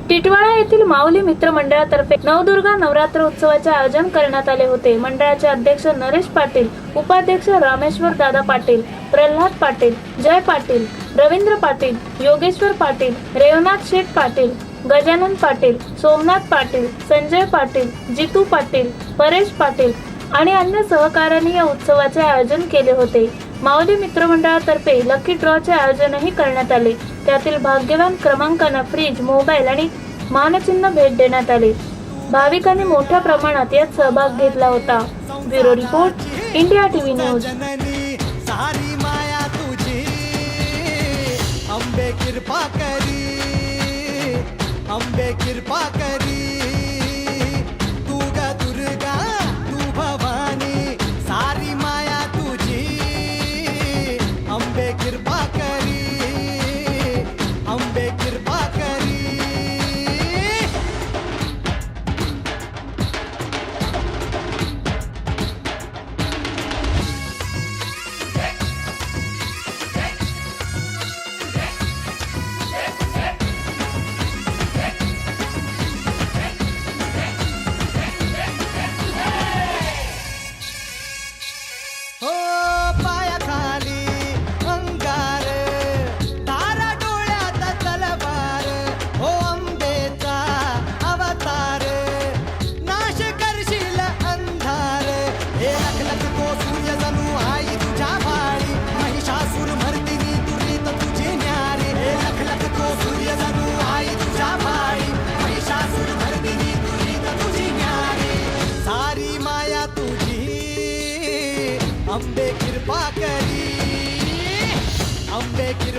टिटवाळा येथील माऊली मित्र मंडळातर्फे नवदुर्गा नवरात्र उत्सवाचे आयोजन करण्यात आले होते. मंडळाचे अध्यक्ष नरेश पाटील उपाध्यक्ष रामेश्वर दादा पाटील प्रल्हाद पाटील जय पाटील रवींद्र पाटील योगेश्वर पाटील रेवनाथ शेठ पाटील गजानन पाटील सोमनाथ पाटील संजय पाटील जितू पाटील परेश पाटील आणि अन्य सहकाऱ्यांनी या उत्सवाचे आयोजन केले होते. माऊली मित्रमंडळातर्फे लकी ड्रॉचे आयोजनही करण्यात आले. त्यातील भाग्यवान क्रमांकांना फ्रीज मोबाईल आणि मानचिन्ह भेट देण्यात आले. भाविकांनी मोठ्या प्रमाणात यात सहभाग घेतला होता. Bureau report India TV news अंबे कृपा करी अंबे कृपा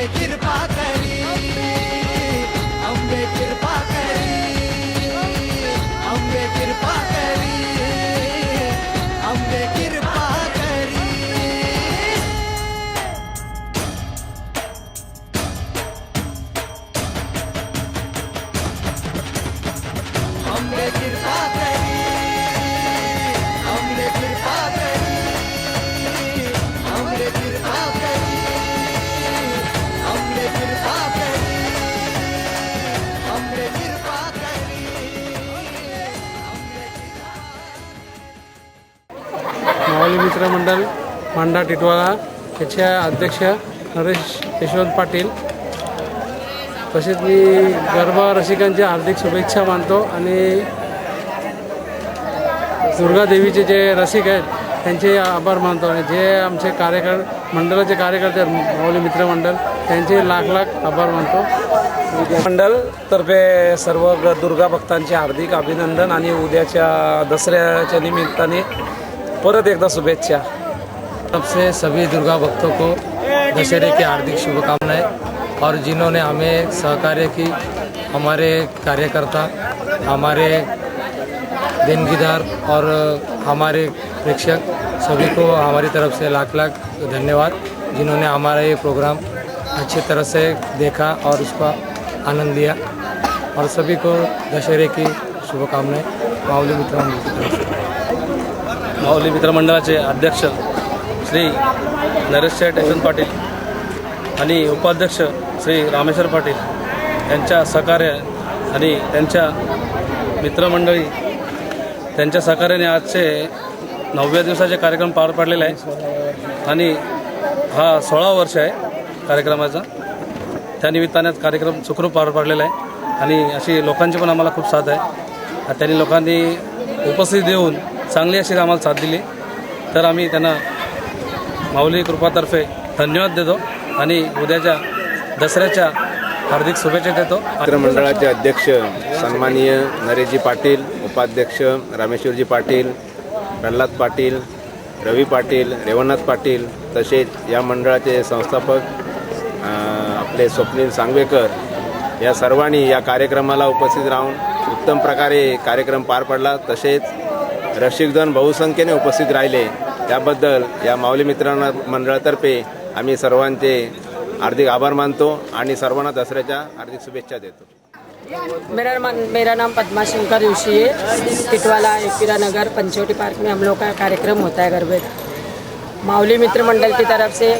gerekir मित्र मंडळ मांडा टिटवाळा याचे अध्यक्ष नरेश यशवंत पाटील. तसेच मी गरबा रसिकांची हार्दिक शुभेच्छा मानतो आणि दुर्गादेवीचे जे रसिक आहेत त्यांचे आभार मानतो. आणि जे आमचे कार्यकर मंडळाचे कार्यकर्ते माऊली मित्रमंडळ त्यांचे लाख लाख आभार मानतो. मंडळ तर्फे सर्व दुर्गा भक्तांचे हार्दिक अभिनंदन आणि उद्याच्या दसऱ्याच्या निमित्ताने परत एकदा शुभेच्छा। तरफ़ से सभी दुर्गा भक्तों को दशहरे की हार्दिक शुभकामनाएँ और जिन्होंने हमें सहकार्य की, हमारे कार्यकर्ता, हमारे देनगीदार और हमारे प्रेक्षक, सभी को हमारी तरफ़ से लाख लाख धन्यवाद, जिन्होंने हमारा ये प्रोग्राम अच्छी तरह से देखा और उसका आनंद लिया। और सभी को दशहरे की शुभकामनाएँ, माऊली मित्रांनो की तरफ़ से। माऊली मित्रमंडळाचे अध्यक्ष श्री नरेश शेठ यशवंत पाटील आणि उपाध्यक्ष श्री रामेश्वर पाटील यांच्या सहकार्य आणि त्यांच्या मित्रमंडळी त्यांच्या सहकार्याने आजचे नवव्या दिवसाचे कार्यक्रम पार पाडलेला आहे. आणि हा सोळा वर्ष आहे कार्यक्रमाचा. त्यानिमित्ताने कार्यक्रम सुखरूप पार पाडलेला आहे. आणि अशी लोकांची पण आम्हाला खूप साथ आहे. त्यांनी लोकांनी उपस्थिती देऊन चांगली अशी आम्हाला साथ दिली. तर आम्ही त्यांना माऊली कृपातर्फे धन्यवाद देतो आणि उद्याच्या दसऱ्याच्या हार्दिक शुभेच्छा देतो. मित्रमंडळाचे अध्यक्ष सन्माननीय नरेशजी पाटील उपाध्यक्ष रामेश्वरजी पाटील प्रल्हाद पाटील रवी पाटील रेवणनाथ पाटील तसेच या मंडळाचे संस्थापक आपले स्वप्नील सांगवेकर या सर्वांनी या कार्यक्रमाला उपस्थित राहून उत्तम प्रकारे कार्यक्रम पार पडला. तसेच रसिकजण बहुसंख्येने उपस्थित राहिले. त्याबद्दल या माऊली मित्रांना मंडळातर्फे आम्ही सर्वांचे हार्दिक आभार मानतो आणि सर्वांना दसऱ्याच्या हार्दिक शुभेच्छा देतो. मेरा नाम मेरा नाम पद्मा शंकर जोशी है. टिटवाला एपीरा नगर पंचवटी पार्क में हम लोग का कार्यक्रम होता है गरबे माउली मित्र मंडल की तरफ से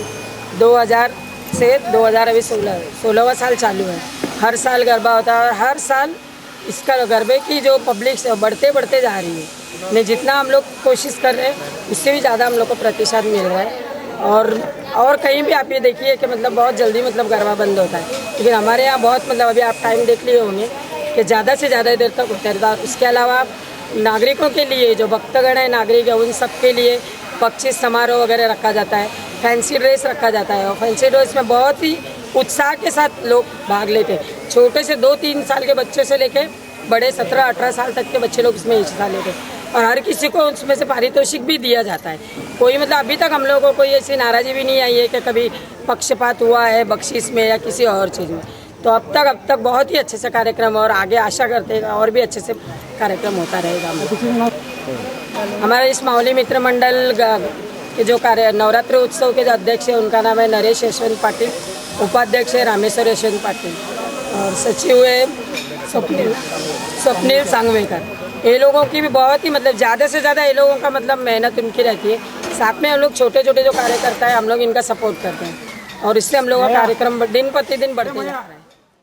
2000 से 2000 अभी सोलह सोलहवा साल चालू है। हर साल गरबा होता है और हर साल इसका गरबे की जो पब्लिक बढ़ते बढ़ते जा रही है। ने जितना हम लोग कोशिश कर रहे हैं, उससे भी ज़्यादा हम लोग को प्रतिशत मिल रहा है। और और कहीं भी आप ये देखिए कि मतलब बहुत जल्दी मतलब गरबा बंद होता है। लेकिन हमारे यहाँ बहुत मतलब अभी आप टाइम देख लिए होंगे कि ज़्यादा से ज़्यादा देर तक होता है। उसके अलावा नागरिकों के लिए, जो भक्तगण है, नागरिक है, उन सब के लिए पक्षी समारोह वगैरह रखा जाता है। फैंसी ड्रेस रखा जाता है और फैंसी ड्रेस में बहुत ही उत्साह के साथ लोग भाग लेते हैं। छोटे से दो तीन साल के बच्चे से लेके बड़े सत्रह अठारह साल तक के बच्चे लोग इसमें हिस्सा लेते हैं। और हर किसी को उसमें से पारितोषिक भी दिया जाता है। कोई मतलब अभी तक हम लोगों को कोई ऐसी नाराज़ी भी नहीं आई है कि कभी पक्षपात हुआ है, बख्शीश में या किसी और चीज़ में। तो अब तक अब तक बहुत ही अच्छे से कार्यक्रम और आगे आशा करते हैं, और भी अच्छे से कार्यक्रम होता रहेगा हमारा। इस मावली मित्र मंडल के जो कार्य, नवरात्र उत्सव के जो अध्यक्ष है, उनका नाम है नरेश यशवंत पाटिल, उपाध्यक्ष है रामेश्वर यशवंत पाटिल और सचिव है स्वप्निल स्वप्निल सांगवेकर। ये लोगों की भी बहुत ही मतलब ज़्यादा से ज़्यादा ये लोगों का मतलब मेहनत उनकी रहती है। साथ में हम लोग छोटे छोटे जो कार्यकर्ता है हम लोग इनका सपोर्ट करते हैं। और इससे हम लोगों का कार्यक्रम दिन प्रतिदिन बढ़ते जा रहा है।